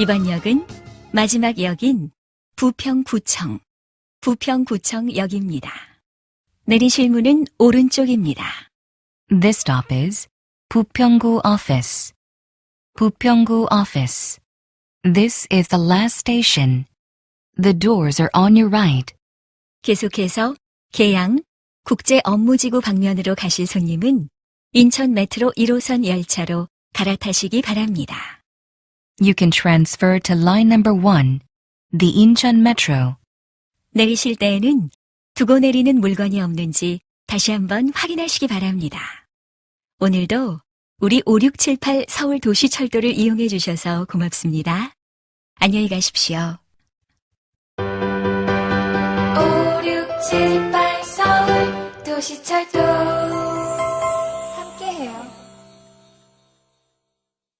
이번 역은 마지막 역인 부평구청, 부평구청역입니다. 내리실 문은 오른쪽입니다. This stop is Pupyonggu Office. Pupyonggu Office. This is the last station. The doors are on your right. 계속해서 계양 국제 업무지구 방면으로 가실 손님은 인천 메트로 1호선 열차로 갈아타시기 바랍니다. You can transfer to line number one, the Incheon Metro. 내리실 때에는 두고 내리는 물건이 없는지 다시 한번 확인하시기 바랍니다. 오늘도 우리 5678 서울 도시 철도를 이용해 주셔서 고맙습니다. 안녕히 가십시오. 5678 서울 도시철도